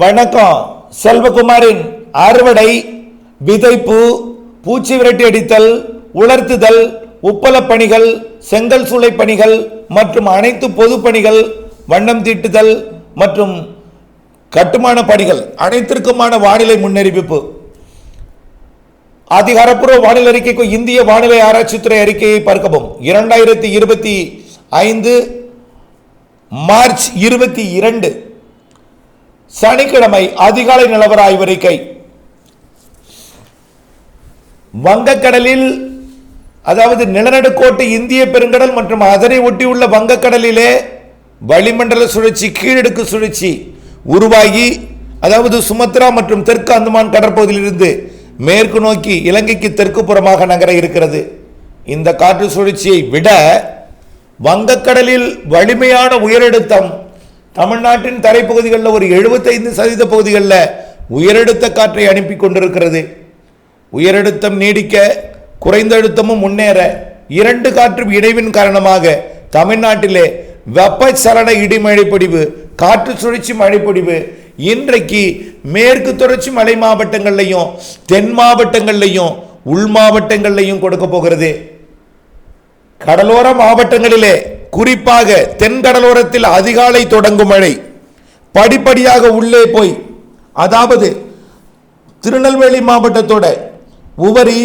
வணக்கம். செல்வகுமாரின் அறுவடை விதைப்பு பூச்சி விரட்டி அடித்தல் உலர்த்துதல் உப்பளப் பணிகள் செங்கல் சூளை பணிகள் மற்றும் அனைத்து பொது பணிகள் வண்ணம் தீட்டுதல் மற்றும் கட்டுமான பணிகள் அனைத்திற்குமான வானிலை முன்னறிவிப்பு. அதிகாரப்பூர்வ வானிலை அறிக்கைக்கு இந்திய வானிலை ஆராய்ச்சித்துறை அறிக்கையை பார்க்கவும். இரண்டாயிரத்தி இருபத்தி ஐந்து மார்ச் இருபத்தி இரண்டு. சனிக்கிழமை அதிகாலை நிலவர ஆய்வறிக்கை வங்கக்கடலில் அதாவது நிலநடுக்கோட்டு இந்திய பெருங்கடல் மற்றும் அதனை ஒட்டியுள்ள வங்கக்கடலிலே வளிமண்டல சுழற்சி கீழடுக்கு சுழற்சி உருவாகி அதாவது சுமத்ரா மற்றும் தெற்கு அந்தமான் கடற்பகுதியிலிருந்து மேற்கு நோக்கி இலங்கைக்கு தெற்கு புறமாக நகர இருக்கிறது. இந்த காற்று சுழற்சியை விட வங்கக்கடலில் வலிமையான உயரழுத்தம் தமிழ்நாட்டின் தரைப்பகுதிகளில் ஒரு 75% சதவீத பகுதிகளில் உயரழுத்த காற்றை அனுப்பி கொண்டிருக்கிறது. உயரழுத்தம் நீடிக்க குறைந்த அழுத்தமும் முன்னேற இரண்டு காற்றும் இணைவின் காரணமாக தமிழ்நாட்டிலே வெப்பச்சலன இடிமழைப்பொடிவு காற்று சுழற்சி மழைப்பொடிவு இன்றைக்கு மேற்கு தொடர்ச்சி மலை மாவட்டங்கள்லையும் தென் மாவட்டங்கள்லையும் உள் மாவட்டங்கள்லையும் கொடுக்க போகிறது. கடலோர மாவட்டங்களிலே குறிப்பாக தென்கடலோரத்தில் அதிகாலை தொடங்கும் மழை. படிப்படியாக உள்ளே போய் அதாவது திருநெல்வேலி மாவட்டத்தோட உவரி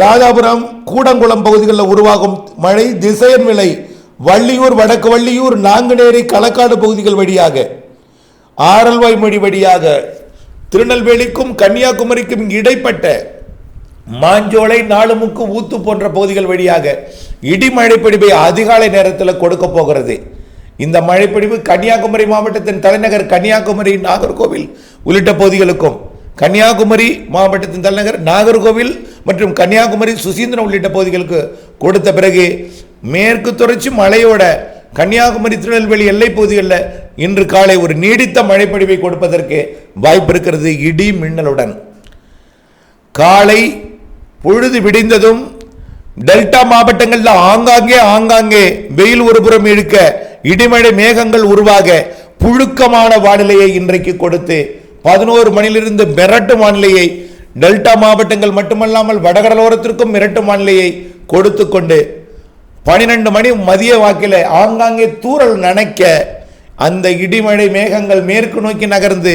ராதாபுரம் கூடங்குளம் பகுதிகளில் உருவாகும் மழை திசையன் விலை வள்ளியூர் வடக்கு வள்ளியூர் நாங்குநேரி களக்காடு பகுதிகள் வழியாக ஆரல்வாய் மொழி வழியாக திருநெல்வேலிக்கும் கன்னியாகுமரிக்கும் இடைப்பட்ட மாஞ்சோலை நாலுமுக்கு ஊத்து போன்ற பகுதிகள் வழியாக இடி மழைப்பிடிப்பை அதிகாலை நேரத்தில் கொடுக்க போகிறது. இந்த மழைப்பிடிப்பு கன்னியாகுமரி மாவட்டத்தின் தலைநகர் கன்னியாகுமரி நாகர்கோவில் உள்ளிட்ட பகுதிகளுக்கும் கன்னியாகுமரி மாவட்டத்தின் தலைநகர் நாகர்கோவில் மற்றும் கன்னியாகுமரி சுசீந்திரம் உள்ளிட்ட பகுதிகளுக்கு கொடுத்த பிறகு மேற்கு தொடர்ச்சி மழையோட கன்னியாகுமரி திருநெல்வேலி எல்லை பகுதிகளில் இன்று காலை ஒரு நீடித்த மழைப்பொழிவை கொடுப்பதற்கு வாய்ப்பு இருக்கிறது இடி மின்னலுடன். காலை பொழுது விடிந்ததும் டெல்டா மாவட்டங்களில் ஆங்காங்கே ஆங்காங்கே வெயில் ஒருபுறம் இழுக்க இடிமழை மேகங்கள் உருவாக புழுக்கமான வானிலையை இன்றைக்கு கொடுத்து பதினோரு மணியிலிருந்து மிரட்டும் வானிலையை டெல்டா மாவட்டங்கள் மட்டுமல்லாமல் வடகடலோரத்திற்கும் மிரட்டும் வானிலையை கொடுத்து கொண்டு பனிரெண்டு மணி மதிய வாக்கில் ஆங்காங்கே தூரல் நனைக்க அந்த இடிமழை மேகங்கள் மேற்கு நோக்கி நகர்ந்து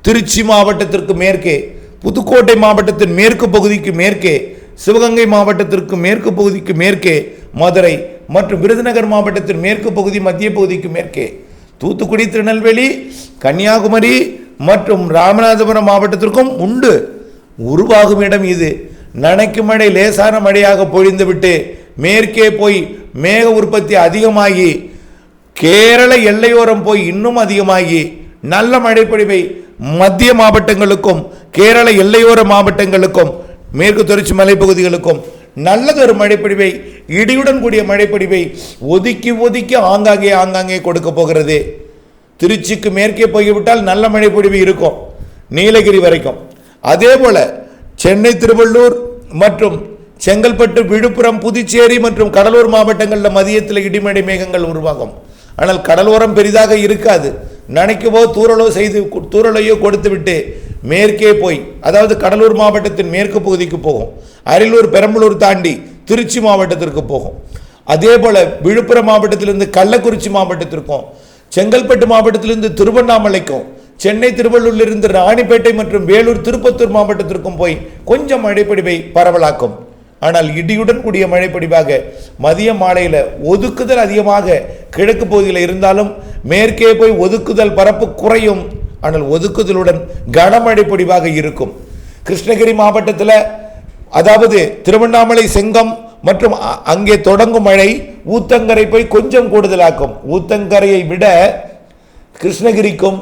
திருச்சி மாவட்டத்திற்கு மேற்கே புதுக்கோட்டை மாவட்டத்தின் மேற்கு பகுதிக்கு மேற்கே சிவகங்கை மாவட்டத்திற்கு மேற்கு பகுதிக்கு மேற்கே மதுரை மற்றும் விருதுநகர் மாவட்டத்தின் மேற்கு பகுதி மத்திய பகுதிக்கு மேற்கே தூத்துக்குடி திருநெல்வேலி கன்னியாகுமரி மற்றும் ராமநாதபுரம் மாவட்டத்திற்கும் உண்டு. உருவாகும் இடம் இது. நனைக்கும் மழை லேசான மழையாக பொழிந்துவிட்டு மேற்கே போய் மேக உற்பத்தி அதிகமாகி கேரள எல்லையோரம் போய் இன்னும் அதிகமாகி நல்ல மழைப்பொழிவை மத்திய மாவட்டங்களுக்கும் கேரள எல்லையோர மாவட்டங்களுக்கும் மேற்கு தொடர்ச்சி மலைப்பகுதிகளுக்கும் நல்லதொரு மழைப்பொழிவை இடியுடன் கூடிய மழைப்பொழிவை ஒதுக்கி ஒதுக்கி ஆங்காங்கே ஆங்காங்கே கொடுக்க போகிறது. திருச்சிக்கு மேற்கே போய்விட்டால் நல்ல மழைப்பொழிவு இருக்கும் நீலகிரி வரைக்கும். அதே போல சென்னை திருவள்ளூர் மற்றும் செங்கல்பட்டு விழுப்புரம் புதுச்சேரி மற்றும் கடலூர் மாவட்டங்களில் மதியத்தில் இடிமழை மேகங்கள் உருவாகும். ஆனால் கடலோரம் பெரிதாக இருக்காது. நினைக்கவோ தூரலோ செய்து தூரலையோ கொடுத்துவிட்டு மேற்கே போய் அதாவது கடலூர் மாவட்டத்தின் மேற்கு பகுதிக்கு போகும். அரியலூர் பெரம்பலூர் தாண்டி திருச்சி மாவட்டத்திற்கு போகும். அதே போல் விழுப்புரம் மாவட்டத்திலிருந்து கள்ளக்குறிச்சி மாவட்டத்திற்கும் செங்கல்பட்டு மாவட்டத்திலிருந்து திருவண்ணாமலைக்கும் சென்னை திருவள்ளூரிலிருந்து ராணிப்பேட்டை மற்றும் வேலூர் திருப்பத்தூர் மாவட்டத்திற்கும் போய் கொஞ்சம் அடிப்படிவை பரவலாக்கும். ஆனால் இடியுடன் கூடிய மழைப்பொழிவாக மதிய மாலையில் ஒதுக்குதல் அதிகமாக கிழக்கு பகுதியில் இருந்தாலும் மேற்கே போய் ஒதுக்குதல் பரப்பு குறையும். ஆனால் ஒதுக்குதலுடன் கனமழை பொழிவாக இருக்கும். கிருஷ்ணகிரி மாவட்டத்தில் அதாவது திருவண்ணாமலை செங்கம் மற்றும் அ- அங்கே தொடங்கும் மழை ஊத்தங்கரை போய் கொஞ்சம் கூடுதலாக்கும். ஊத்தங்கரையை விட கிருஷ்ணகிரிக்கும்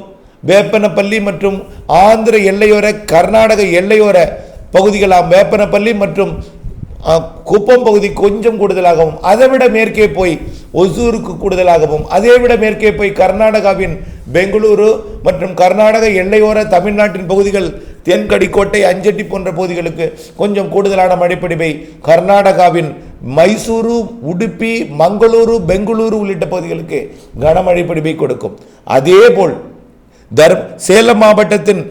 வேப்பனப்பள்ளி மற்றும் ஆந்திர எல்லையோர கர்நாடக எல்லையோர பகுதிகளாம் வேப்பனப்பள்ளி மற்றும் குப்பம் பகுதி கொஞ்சம் கூடுதலாகவும் அதை விட மேற்கே போய் ஒசூருக்கு கூடுதலாகவும் அதை விட மேற்கே போய் கர்நாடகாவின் பெங்களூரு மற்றும் கர்நாடக எல்லையோர தமிழ்நாட்டின் பகுதிகள் தென்கடிக்கோட்டை அஞ்சட்டி போன்ற பகுதிகளுக்கு கொஞ்சம் கூடுதலான மழைப்பிடிவை கர்நாடகாவின் மைசூரு உடுப்பி மங்களூரு பெங்களூரு உள்ளிட்ட பகுதிகளுக்கு கனமழை பொழிவை கொடுக்கும். அதேபோல் தர் சேலம் மாவட்டத்தின்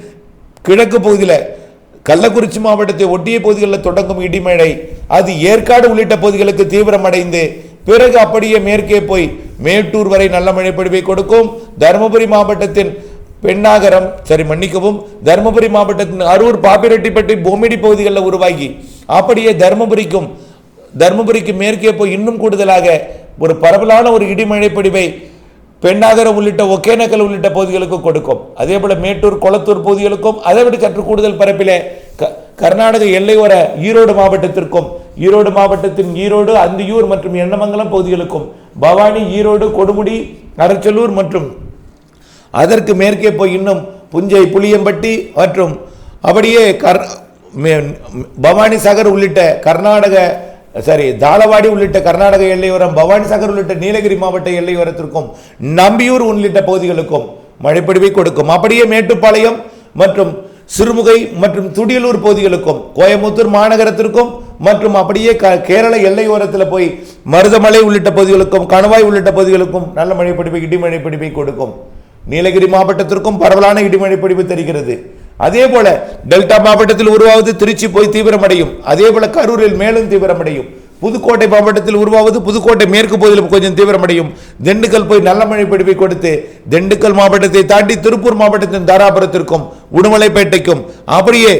கிழக்கு பகுதியில் கள்ளக்குறிச்சி மாவட்டத்தை ஒட்டிய பகுதிகளில் தொடங்கும் இடிமழை அது ஏற்காடு உள்ளிட்ட பகுதிகளுக்கு தீவிரமடைந்து பிறகு அப்படியே மேற்கே போய் மேட்டூர் வரை நல்ல மழை பொழிவை கொடுக்கும். தருமபுரி மாவட்டத்தின் பெண்ணாகரம் சரி மன்னிக்கவும் தருமபுரி மாவட்டத்தின் அரூர் பாப்பிரெட்டிப்பட்டி பூமிடி பகுதிகளில் உருவாகி அப்படியே தருமபுரிக்கும் தருமபுரிக்கு மேற்கே போய் இன்னும் கூடுதலாக ஒரு பரவலான ஒரு இடிமழை பொழிவை பெண்ணாகரம் உள்ளிட்ட ஒகேனக்கல் உள்ளிட்ட பகுதிகளுக்கும் கொடுக்கும். அதே போல மேட்டூர் கொளத்தூர் பகுதிகளுக்கும் அதை விட சற்று கூடுதல் பரப்பிலே க- கர்நாடக எல்லையோர ஈரோடு மாவட்டத்திற்கும் ஈரோடு மாவட்டத்தின் ஈரோடு அந்தியூர் மற்றும் எண்ணமங்கலம் பகுதிகளுக்கும் பவானி ஈரோடு கொடுமுடி அரச்சலூர் மற்றும் அதற்கு மேற்கே போய் இன்னும் புஞ்சை புளியம்பட்டி மற்றும் அப்படியே கர் மே- பவானி சாகர் உள்ளிட்ட கர்நாடக சரி தாளவாடி உள்ளிட்ட கர்நாடக எல்லையோரம் பவானி சாகர் உள்ளிட்ட நீலகிரி மாவட்ட எல்லையோரத்திற்கும் நம்பியூர் உள்ளிட்ட பகுதிகளுக்கும் மழைப்பொழிவை கொடுக்கும். அப்படியே மேட்டுப்பாளையம் மற்றும் சிறுமுகை மற்றும் துடியலூர் பகுதிகளுக்கும் கோயம்புத்தூர் மாநகரத்திற்கும் மற்றும் அப்படியே க- கேரள எல்லையோரத்தில் போய் மருதமலை உள்ளிட்ட பகுதிகளுக்கும் கணவாய் உள்ளிட்ட பகுதிகளுக்கும் நல்ல மழைப்பிடிப்பை இடிமழை பிடிப்பை கொடுக்கும். நீலகிரி மாவட்டத்திற்கும் பரவலான இடிமழை பிடிப்பு தெரிகிறது. அதே போல டெல்டா மாவட்டத்தில் உருவாவது திருச்சி போய் தீவிரமடையும். அதே போல கரூரில் மேலும் தீவிரமடையும். புதுக்கோட்டை மாவட்டத்தில் உருவாவது புதுக்கோட்டை மேற்கு பகுதியில் கொஞ்சம் தீவிரமடையும். திண்டுக்கல் போய் நல்ல மழை பிடிப்பை கொடுத்து திண்டுக்கல் மாவட்டத்தை தாண்டி திருப்பூர் மாவட்டத்தின் தாராபுரத்திற்கும் உடுமலைப்பேட்டைக்கும் அப்படியே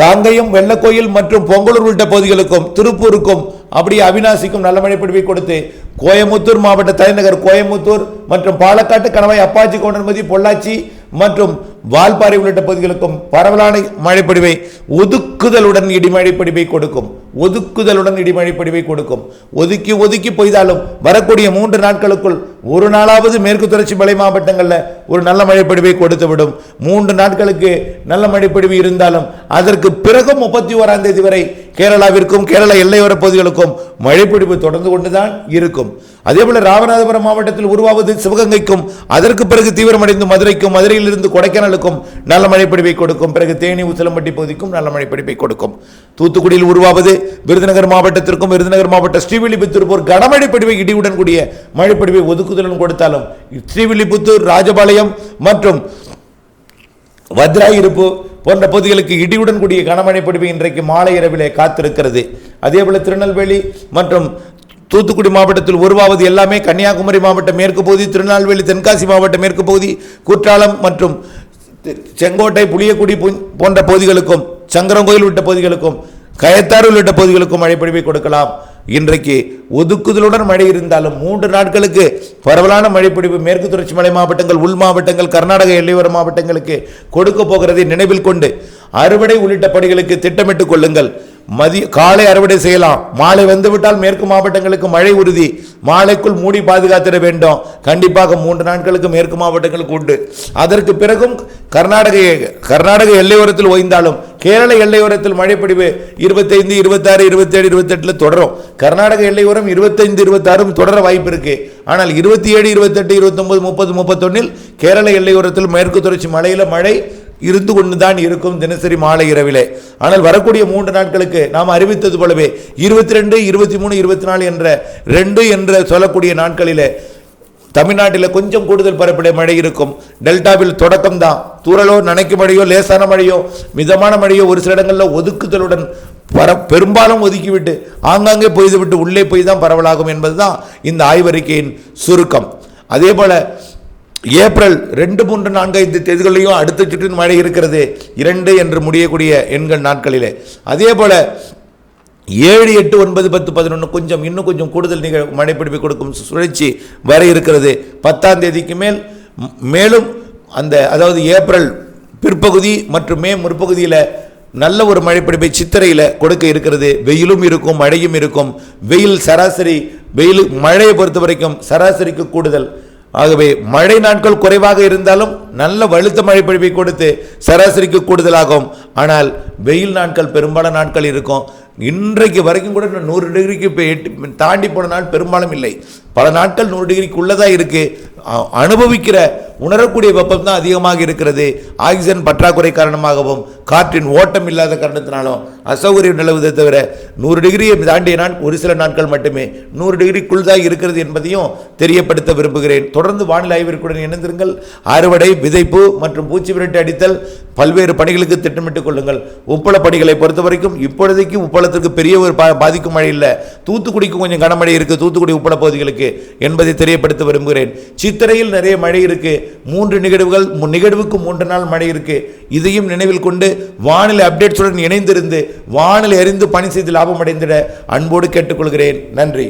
காங்கயம் வெள்ளக்கோயில் மற்றும் பொங்கலூர் உள்ளிட்ட பகுதிகளுக்கும் திருப்பூருக்கும் அப்படியே அவினாசிக்கும் நல்ல மழை பிடிப்பை கொடுத்து கோயமுத்தூர் மாவட்ட தலைநகர் கோயமுத்தூர் மற்றும் பாலக்காட்டு கணவாய் அப்பாச்சி கோண்டன்மதி பொள்ளாச்சி மற்றும் வால்பாறை உள்ளிட்ட பகுதிகளுக்கும் பரவலான மழைப்படிவை ஒதுக்குதலுடன் இடிமழைப்படிவை கொடுக்கும். ஒதுக்குதலுடன் இடிமழை பொழிவை கொடுக்கும். ஒதுக்கி ஒதுக்கி பொய்தாலும் வரக்கூடிய மூன்று நாட்களுக்குள் ஒரு நாளாவது மேற்கு தொடர்ச்சி மலை மாவட்டங்களில் ஒரு நல்ல மழைப்பொழிவை கொடுத்து விடும் மூன்று நாட்களுக்கு நல்ல மழைப்பொழிவு இருந்தாலும் அதற்கு பிறகு முப்பத்தி ஓராம் தேதி வரை கேரளாவிற்கும் கேரள எல்லையோர பகுதிகளுக்கும் மழைப்பொழிவு தொடர்ந்து கொண்டுதான் இருக்கும். அதே போல ராமநாதபுரம் மாவட்டத்தில் உருவாவது சிவகங்கைக்கும் அதற்கு பிறகு தீவிரமடைந்து மதுரைக்கும் மதுரையிலிருந்து கொடைக்கானலுக்கும் நல்ல மழைப்பொழிவை கொடுக்கும். பிறகு தேனி உசிலம்பட்டி பகுதிக்கும் நல்ல மழைப்பிடிப்பை கொடுக்கும். தூத்துக்குடியில் உருவாவது விருதுநகர் மாவட்டத்திற்கும் விருதுநகர் மாவட்ட ஸ்ரீவில்லிபுத்தூர் கனமழை பொழிவை இடியுடன் கூடிய மழைப்படிவை ஒதுக்குதலன் கொடுத்தாலும் ஸ்ரீவில்லிபுத்தூர் ராஜபாளையம் மற்றும் வத்ராயிருப்பு போன்ற பகுதிகளுக்கு இடியுடன் கூடிய கனமழை இன்றைக்கு மாலை இரவிலே காத்திருக்கிறது. அதேபோல திருநெல்வேலி மற்றும் தூத்துக்குடி மாவட்டத்தில் உருவாவது எல்லாமே கன்னியாகுமரி மாவட்ட மேற்கு பகுதி திருநெல்வேலி தென்காசி மாவட்ட மேற்கு பகுதி குற்றாலம் மற்றும் செங்கோட்டை புளியக்குடி போன்ற பகுதிகளுக்கும் சங்கரங்கோயில் விட்ட பகுதிகளுக்கும் கயத்தாறு உள்ளிட்ட பகுதிகளுக்கும் மழைப்பொழிவை கொடுக்கலாம். இன்றைக்கு ஒதுக்குதலுடன் மழை இருந்தாலும் மூன்று நாட்களுக்கு பரவலான மழைப்பிடிவு மேற்கு தொடர்ச்சி மலை மாவட்டங்கள் உள் மாவட்டங்கள் கர்நாடக எல்லையோர மாவட்டங்களுக்கு கொடுக்க போகிறதை நினைவில் கொண்டு அறுவடை உள்ளிட்ட பணிகளுக்கு திட்டமிட்டுக் கொள்ளுங்கள். மதிய காலை அறுவடை செய்யலாம். மாலை வந்துவிட்டால் மேற்கு மாவட்டங்களுக்கு மழை உறுதி. மாலைக்குள் மூடி பாதுகாத்திட வேண்டும். கண்டிப்பாக மூன்று நாட்களுக்கு மேற்கு மாவட்டங்களுக்கு உண்டு. அதற்கு பிறகும் கர்நாடக கர்நாடக எல்லையோரத்தில் ஓய்ந்தாலும் கேரள எல்லையோரத்தில் மழைப்பிடிவு இருபத்தைந்து இருபத்தாறு இருபத்தேழு இருபத்தெட்டில் தொடரும். கர்நாடக எல்லையோரம் இருபத்தைந்து இருபத்தாறும் தொடர வாய்ப்பு இருக்கு. ஆனால் இருபத்தி ஏழு இருபத்தெட்டு இருபத்தொன்பது முப்பது முப்பத்தொன்னில் கேரள எல்லையோரத்தில் மேற்கு தொடர்ச்சி மலையில் மழை இருந்து கொண்டு தான் இருக்கும் தினசரி மாலை இரவிலே. ஆனால் வரக்கூடிய மூன்று நாட்களுக்கு நாம் அறிவித்தது போலவே இருபத்தி ரெண்டு இருபத்தி மூணு இருபத்தி நாலு என்ற ரெண்டு என்ற சொல்லக்கூடிய நாட்களிலே தமிழ்நாட்டில் கொஞ்சம் கூடுதல் பரப்பிலே மழை இருக்கும். டெல்டாவில் தொடக்கம் தான் நனைக்கும் மழையோ லேசான மழையோ மிதமான மழையோ ஒரு சில இடங்களில் ஒதுக்குதலுடன் பர பெரும்பாலும் ஒதுக்கிவிட்டு ஆங்காங்கே பொய்து விட்டு உள்ளே போய் தான் பரவலாகும் என்பதுதான் இந்த ஆய்வறிக்கையின் சுருக்கம். அதே போல் ஏப்ரல் ரெண்டு மூன்று நான்கு ஐந்து தேதிகளிலையும் அடுத்த சுற்றின் மழை இருக்கிறது. இரண்டு என்று முடியக்கூடிய எண்கள் நாட்களிலே. அதே போல ஏழு எட்டு ஒன்பது பத்து பதினொன்று கொஞ்சம் இன்னும் கொஞ்சம் கூடுதல் நிகழ் மழைப்பிடிப்பு கொடுக்கும் சுழற்சி வர இருக்கிறது. பத்தாம் தேதிக்கு மேல் மேலும் அந்த அதாவது ஏப்ரல் பிற்பகுதி மற்றும் மே முற்பகுதியில் நல்ல ஒரு மழைப்பிடிப்பை சித்திரையில் கொடுக்க இருக்கிறது. வெயிலும் இருக்கும் மழையும் இருக்கும். வெயில் சராசரி வெயில் மழையை பொறுத்த வரைக்கும் சராசரிக்கு கூடுதல். ஆகவே மழை நாட்கள் குறைவாக இருந்தாலும் நல்ல வலுத்த மழை பொழிவை கொடுத்து சராசரிக்கு கூடுதலாகும். ஆனால் வெயில் நாட்கள் பெரும்பாலான நாட்கள் இருக்கும். இன்றைக்கு வரைக்கும் கூட நூறு டிகிரிக்கு இப்போ எட்டு தாண்டி போன நாள் பெரும்பாலும் இல்லை. பல நாட்கள் நூறு டிகிரிக்கு உள்ளதாக இருக்குது அனுபவிக்கிற உணரக்கூடிய வெப்பம் தான் அதிகமாக இருக்கிறது. ஆக்சிஜன் பற்றாக்குறை காரணமாகவும் காற்றின் ஓட்டம் இல்லாத காரணத்தினாலும் அசௌகரியம் நிலவுவதை தவிர நூறு டிகிரியை தாண்டிய நான் ஒரு சில நாட்கள் மட்டுமே நூறு டிகிரிக்குள் தான் இருக்கிறது என்பதையும் தெரியப்படுத்த விரும்புகிறேன். தொடர்ந்து வானிலை ஆய்விற்குடன் இணைந்திருங்கள். அறுவடை விதைப்பு மற்றும் பூச்சி விரட்டி அடித்தல் பல்வேறு பணிகளுக்கு திட்டமிட்டுக் கொள்ளுங்கள். உப்பள பணிகளை பொறுத்த வரைக்கும் இப்பொழுதைக்கு உப்பளத்திற்கு பெரிய ஒரு பாதிக்கும் மழை இல்லை. தூத்துக்குடிக்கு கொஞ்சம் கனமழை இருக்குது தூத்துக்குடி உப்பள பகுதிகளுக்கு என்பதை தெரியப்படுத்த விரும்புகிறேன். சித்திரையில் நிறைய மழை இருக்குது மூன்று நிகழ்வுகள் நிகழ்வுக்கு மூன்று நாள் மழை இருக்கு. இதையும் நினைவில் கொண்டு வானிலை அப்டேட்ஸுடன் இணைந்திருந்து வானிலை அறிந்து பணி செய்து லாபம் அடைந்திட அன்போடு கேட்டுக்கொள்கிறேன். நன்றி.